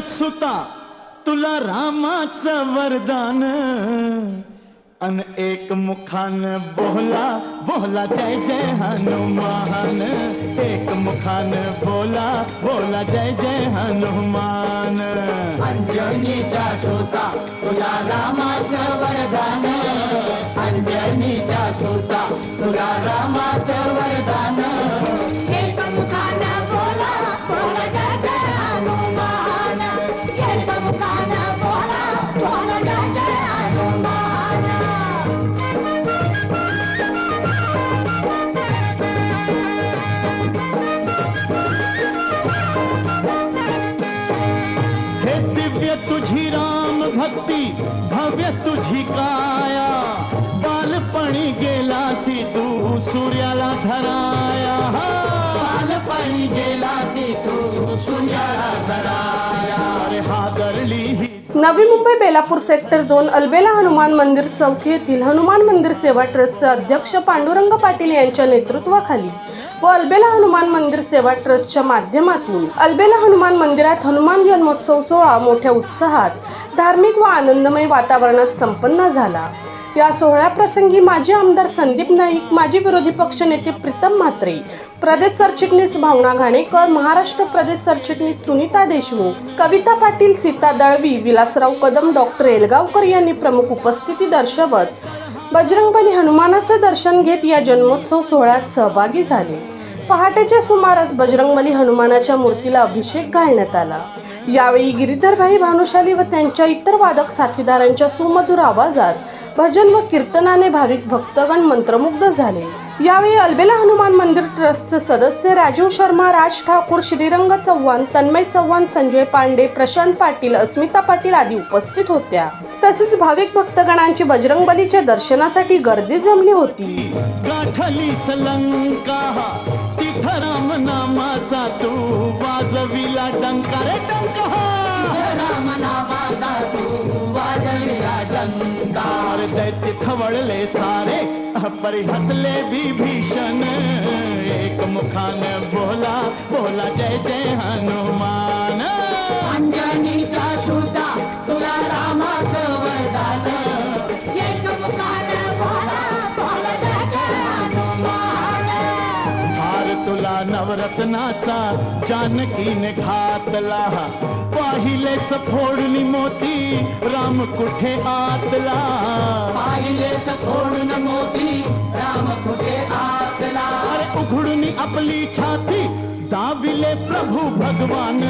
सुता तुला रामाचं वरदान. अन एक मुखान बोला बोला जय जय हनुमान. एक मुखान बोला बोला जय जय हनुमान. अंजनीच्या सुता तुला रामाचं वरदान. भक्ती भव्य तुझी काया. बालपणी गेलासी तू सूर्याला धराया. बालपणी गेला तू नवी मुंबई बेलापूर सेक्टर दोन अल्बेला हनुमान मंदिर चौक येथील हनुमान मंदिर सेवा ट्रस्टचे अध्यक्ष पांडुरंग पाटील यांच्या नेतृत्वाखाली व अल्बेला हनुमान मंदिर सेवा ट्रस्टच्या माध्यमातून अल्बेला हनुमान मंदिरात हनुमान जन्मोत्सव सोहळा मोठ्या उत्साहात धार्मिक व आनंदमय वातावरणात संपन्न झाला. या सोहळ्याप्रसंगी माजी आमदार संदीप नाईक माजी विरोधी पक्षनेते प्रीतम म्हात्रे प्रदेश सरचिटणीस भावना घाणेकर महाराष्ट्र प्रदेश सरचिटणीस सुनीता देशमुख कविता पाटील सीता दळवी विलासराव कदम डॉक्टर एलगावकर यांनी प्रमुख उपस्थिती दर्शवत बजरंगबली हनुमानाचे दर्शन घेत या जन्मोत्सव सोहळ्यात सहभागी झाले. पहाटेच्या सुमारास बजरंगबली हनुमानाच्या मूर्तीला अभिषेक घालण्यात आला. यावेळी गिरीधरभाई भानुशाली व त्यांच्या इतर वादक साथीदारांच्या सुमधुर आवाजात भजन व कीर्तनाने भाविक भक्तगण मंत्रमुग्ध झाले. यावेळी अल्बेला हनुमान मंदिर ट्रस्टचे सदस्य राजीव शर्मा राज ठाकूर श्रीरंग चव्हाण तन्मय चव्हाण संजय पांडे प्रशांत पाटील अस्मिता पाटील आदी उपस्थित होत्या. तसेच भाविक भक्तगणांची बजरंगबलीच्या दर्शनासाठी गर्दी जमली होती. गाठली सलंका तिथ राम नामाचा तू वाजविला डंका रे डंका. राम नामाचा तू वाजविला डंका. अरे दैत्य खवळले सारे परी हसले भी भीषण एक मुखान बोला बोला जय जय हनुमान। अंजनीच्या सुता तुला रामाचं वरदान। एक मुखानं बोला बोला जय जय हनुमान। हार तुला नवरत्नाचा जानकीने घातला। पाहिले सफोडणी मोती राम कुठे आतला? सोडून मोती राम कुठे आतला. अरे उघडून आपली छाती दाविले प्रभू भगवान.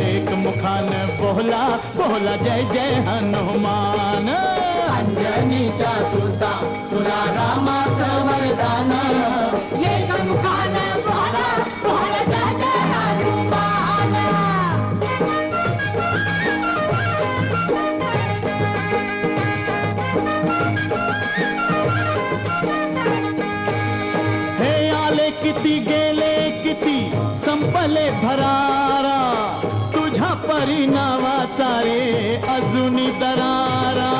एक मुखान बोला बोला जय जय हनुमान. अंजनीच्या सुता तुला रामाचं किती गेले किती संपले भरारा. तुझ्या परिणावाचा रे अजूनी दरारा.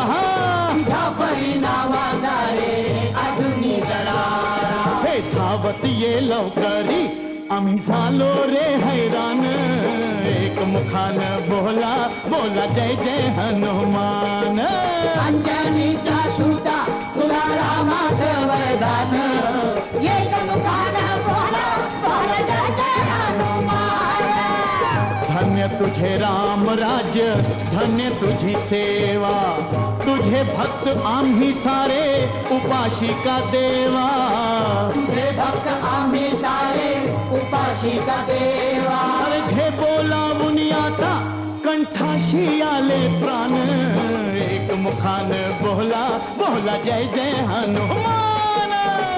तुझ्या परिणामाचा रे अजूनी दरारा. हे धावत ये लवकरी आम्ही झालो रे हैराण एक मुखान बोला बोला जय जय हनुमान. वरदान। बोला बोला हनुमान धन्य तुझे राम राज्य धन्य तुझी सेवा। तुझे भक्त आम्ही सारे उपाशिका देवा। तुझे भक्त आम्ही सारे उपाशीचा देवा। अरे घे बोलावून आता कंठाशी आले प्राण। एक मुखान मोहला मोहला जय जय हनुमान।